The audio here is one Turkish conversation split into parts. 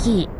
Monkey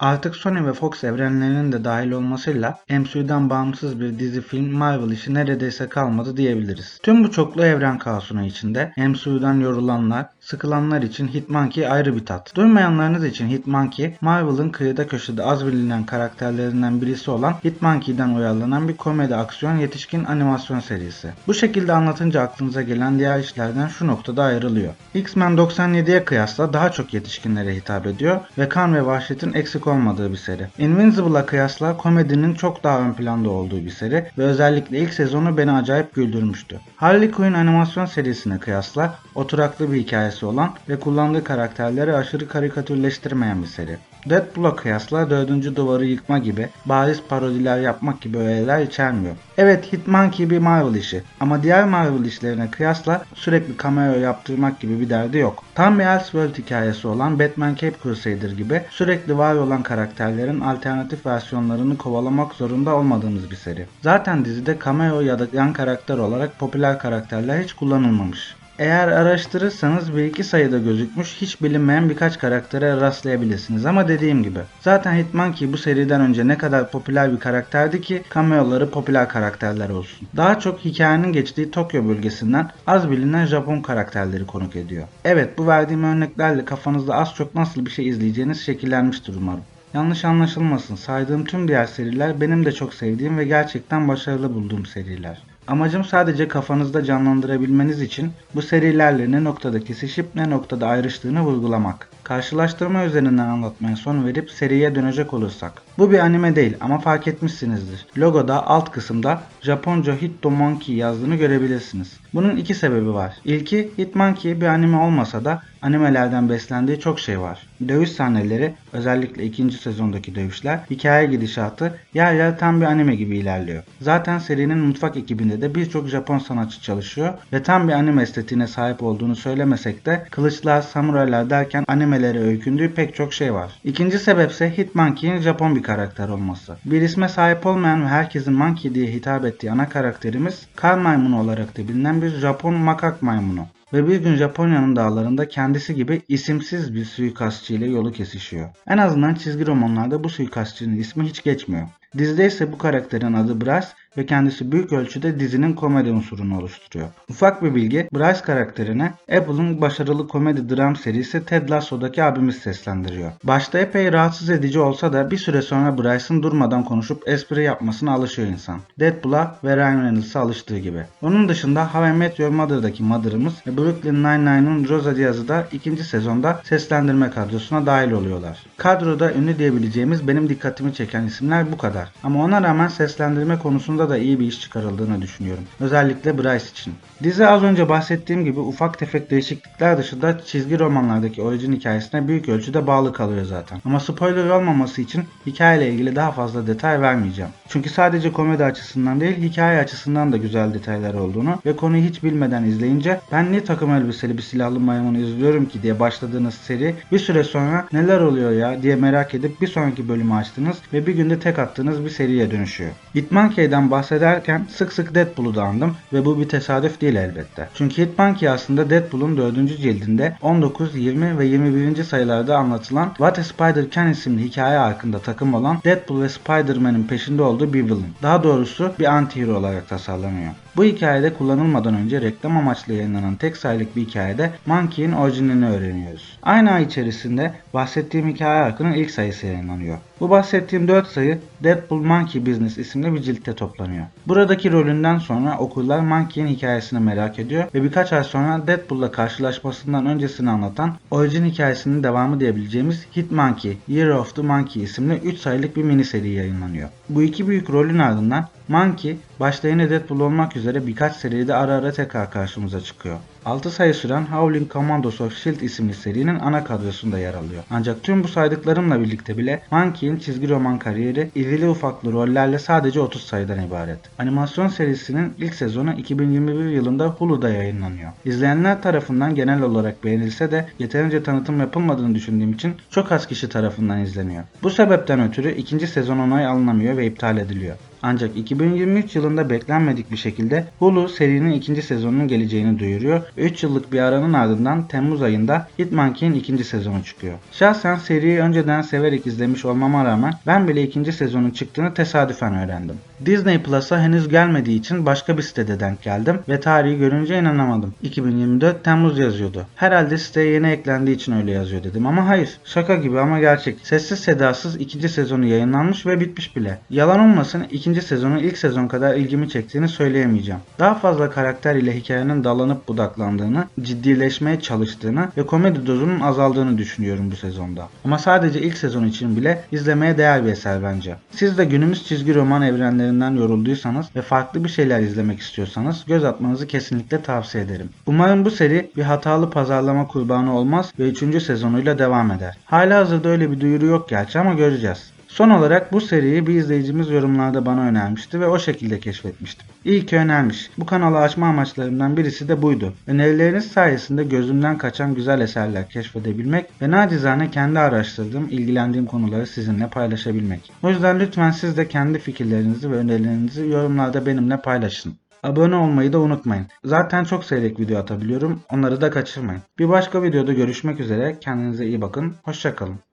Artık Sony ve Fox evrenlerinin de dahil olmasıyla MCU'dan bağımsız bir dizi film Marvel işi neredeyse kalmadı diyebiliriz. Tüm bu çoklu evren kaosunu içinde MCU'dan yorulanlar, sıkılanlar için Hitmonkey ayrı bir tat. Duymayanlarınız için Hitmonkey, Marvel'ın kıyıda köşede az bilinen karakterlerinden birisi olan Hitmonkey'den uyarlanan bir komedi aksiyon yetişkin animasyon serisi. Bu şekilde anlatınca aklınıza gelen diğer işlerden şu noktada ayrılıyor. X-Men 97'ye kıyasla daha çok yetişkinlere hitap ediyor ve kan ve vahşetin eksik olmadığı bir seri. Invincible'a kıyasla komedinin çok daha ön planda olduğu bir seri ve özellikle ilk sezonu beni acayip güldürmüştü. Harley Quinn animasyon serisine kıyasla oturaklı bir hikayesi olan ve kullandığı karakterleri aşırı karikatürleştirmeyen bir seri. Deadpool'a kıyasla dördüncü duvarı yıkma gibi bariz parodiler yapmak gibi öğeler içermiyor. Evet Hitmonkey bir Marvel işi ama diğer Marvel işlerine kıyasla sürekli cameo yaptırmak gibi bir derdi yok. Tam bir Elseworld hikayesi olan Batman Cape Crusader gibi sürekli var olan karakterlerin alternatif versiyonlarını kovalamak zorunda olmadığımız bir seri. Zaten dizide cameo ya da yan karakter olarak popüler karakterler hiç kullanılmamış. Eğer araştırırsanız bir iki sayıda gözükmüş hiç bilinmeyen birkaç karaktere rastlayabilirsiniz ama dediğim gibi. Zaten Hitmonkey bu seriden önce ne kadar popüler bir karakterdi ki cameoları popüler karakterler olsun. Daha çok hikayenin geçtiği Tokyo bölgesinden az bilinen Japon karakterleri konuk ediyor. Evet bu verdiğim örneklerle kafanızda az çok nasıl bir şey izleyeceğiniz şekillenmiştir umarım. Yanlış anlaşılmasın saydığım tüm diğer seriler benim de çok sevdiğim ve gerçekten başarılı bulduğum seriler. Amacım sadece kafanızda canlandırabilmeniz için bu serilerle ne noktada kesişip ne noktada ayrıştığını vurgulamak. Karşılaştırma üzerinden anlatmaya son verip seriye dönecek olursak. Bu bir anime değil ama fark etmişsinizdir. Logoda alt kısımda Japonca Hitto Monkey yazdığını görebilirsiniz. Bunun iki sebebi var. İlki Hitmonkey bir anime olmasa da animelerden beslendiği çok şey var. Dövüş sahneleri, özellikle ikinci sezondaki dövüşler, hikaye gidişatı yer yer tam bir anime gibi ilerliyor. Zaten serinin mutfak ekibinde de birçok Japon sanatçı çalışıyor ve tam bir anime estetiğine sahip olduğunu söylemesek de kılıçlar, samuraylar derken animelere öykündüğü pek çok şey var. İkinci sebepse Hitmonkey'in Japon bir karakter olması. Bir isme sahip olmayan ve herkesin Monkey diye hitap ettiği ana karakterimiz kar maymunu olarak da bilinen bir Japon makak maymunu ve bir gün Japonya'nın dağlarında kendisi gibi isimsiz bir suikastçı ile yolu kesişiyor. En azından çizgi romanlarda bu suikastçının ismi hiç geçmiyor. Dizide ise bu karakterin adı Bryce ve kendisi büyük ölçüde dizinin komedi unsurunu oluşturuyor. Ufak bir bilgi, Bryce karakterini Apple'ın başarılı komedi dram serisi Ted Lasso'daki abimiz seslendiriyor. Başta epey rahatsız edici olsa da bir süre sonra Bryce'ın durmadan konuşup espri yapmasına alışıyor insan. Deadpool'a ve Ryan Reynolds'a alıştığı gibi. Onun dışında How I Met Your Mother'daki Mother'ımız ve Brooklyn Nine-Nine'ın Rosa Diaz'ı da ikinci sezonda seslendirme kadrosuna dahil oluyorlar. Kadroda ünlü diyebileceğimiz benim dikkatimi çeken isimler bu kadar. Ama ona rağmen seslendirme konusunda da iyi bir iş çıkarıldığını düşünüyorum. Özellikle Bryce için. Dizi az önce bahsettiğim gibi ufak tefek değişiklikler dışında çizgi romanlardaki orijin hikayesine büyük ölçüde bağlı kalıyor zaten. Ama spoiler olmaması için hikayeyle ilgili daha fazla detay vermeyeceğim. Çünkü sadece komedi açısından değil hikaye açısından da güzel detaylar olduğunu ve konuyu hiç bilmeden izleyince ben niye takım elbiseli bir silahlı maymunu izliyorum ki diye başladığınız seri bir süre sonra neler oluyor ya diye merak edip bir sonraki bölümü açtınız ve bir günde tek attığınız bir seriye dönüşüyor. Hitmonkey'den bahsederken sık sık Deadpool'u da andım ve bu bir tesadüf değil elbette. Çünkü Hitmonkey aslında Deadpool'un 4. cildinde 19, 20 ve 21. sayılarda anlatılan What a Spider Can isimli hikaye arkında takım olan Deadpool ve Spider-Man'in peşinde olduğu bir villain. Daha doğrusu bir anti-hero olarak tasarlanıyor. Bu hikayede kullanılmadan önce reklam amaçlı yayınlanan tek sayılık bir hikayede Monkey'in orijinalini öğreniyoruz. Aynı ay içerisinde bahsettiğim hikaye arkının ilk sayısı yayınlanıyor. Bu bahsettiğim 4 sayı Deadpool Monkey Business isimli bir ciltte toplanıyor. Buradaki rolünden sonra okurlar Monkey'in hikayesini merak ediyor ve birkaç ay sonra Deadpool'la karşılaşmasından öncesini anlatan orijin hikayesinin devamı diyebileceğimiz Hit Monkey, Year of the Monkey isimli 3 sayılık bir mini seri yayınlanıyor. Bu iki büyük rolün ardından Monkey başta yine Deadpool olmak üzere birkaç seride ara ara tekrar karşımıza çıkıyor. 6 sayı süren Howling Commandos of S.H.I.E.L.D. isimli serinin ana kadrosunda yer alıyor. Ancak tüm bu saydıklarımla birlikte bile Monkey'in çizgi roman kariyeri irili ufaklı rollerle sadece 30 sayıdan ibaret. Animasyon serisinin ilk sezonu 2021 yılında Hulu'da yayınlanıyor. İzleyenler tarafından genel olarak beğenilse de yeterince tanıtım yapılmadığını düşündüğüm için çok az kişi tarafından izleniyor. Bu sebepten ötürü ikinci sezon onay alınamıyor ve iptal ediliyor. Ancak 2023 yılında beklenmedik bir şekilde Hulu serinin ikinci sezonunun geleceğini duyuruyor ve 3 yıllık bir aranın ardından Temmuz ayında Hitmonkey'in ikinci sezonu çıkıyor. Şahsen seriyi önceden severek izlemiş olmama rağmen ben bile ikinci sezonun çıktığını tesadüfen öğrendim. Disney Plus'a henüz gelmediği için başka bir sitede denk geldim ve tarihi görünce inanamadım. 2024 Temmuz yazıyordu. Herhalde siteye yeni eklendiği için öyle yazıyor dedim ama hayır. Şaka gibi ama gerçek. Sessiz sedasız ikinci sezonu yayınlanmış ve bitmiş bile. Yalan olmasın ikinci sezonun ilk sezon kadar ilgimi çektiğini söyleyemeyeceğim. Daha fazla karakter ile hikayenin dalanıp budaklandığını, ciddileşmeye çalıştığını ve komedi dozunun azaldığını düşünüyorum bu sezonda. Ama sadece ilk sezon için bile izlemeye değer bir eser bence. Siz de günümüz çizgi roman evrenlerinden yorulduysanız ve farklı bir şeyler izlemek istiyorsanız göz atmanızı kesinlikle tavsiye ederim. Umarım bu seri bir hatalı pazarlama kurbanı olmaz ve 3. sezonuyla devam eder. Hala hazırda öyle bir duyuru yok gerçi ama göreceğiz. Son olarak bu seriyi bir izleyicimiz yorumlarda bana önermişti ve o şekilde keşfetmiştim. İyi ki önermiş. Bu kanalı açma amaçlarımdan birisi de buydu. Önerileriniz sayesinde gözümden kaçan güzel eserler keşfedebilmek ve nacizane kendi araştırdığım, ilgilendiğim konuları sizinle paylaşabilmek. O yüzden lütfen siz de kendi fikirlerinizi ve önerilerinizi yorumlarda benimle paylaşın. Abone olmayı da unutmayın. Zaten çok seyrek video atabiliyorum. Onları da kaçırmayın. Bir başka videoda görüşmek üzere. Kendinize iyi bakın. Hoşçakalın.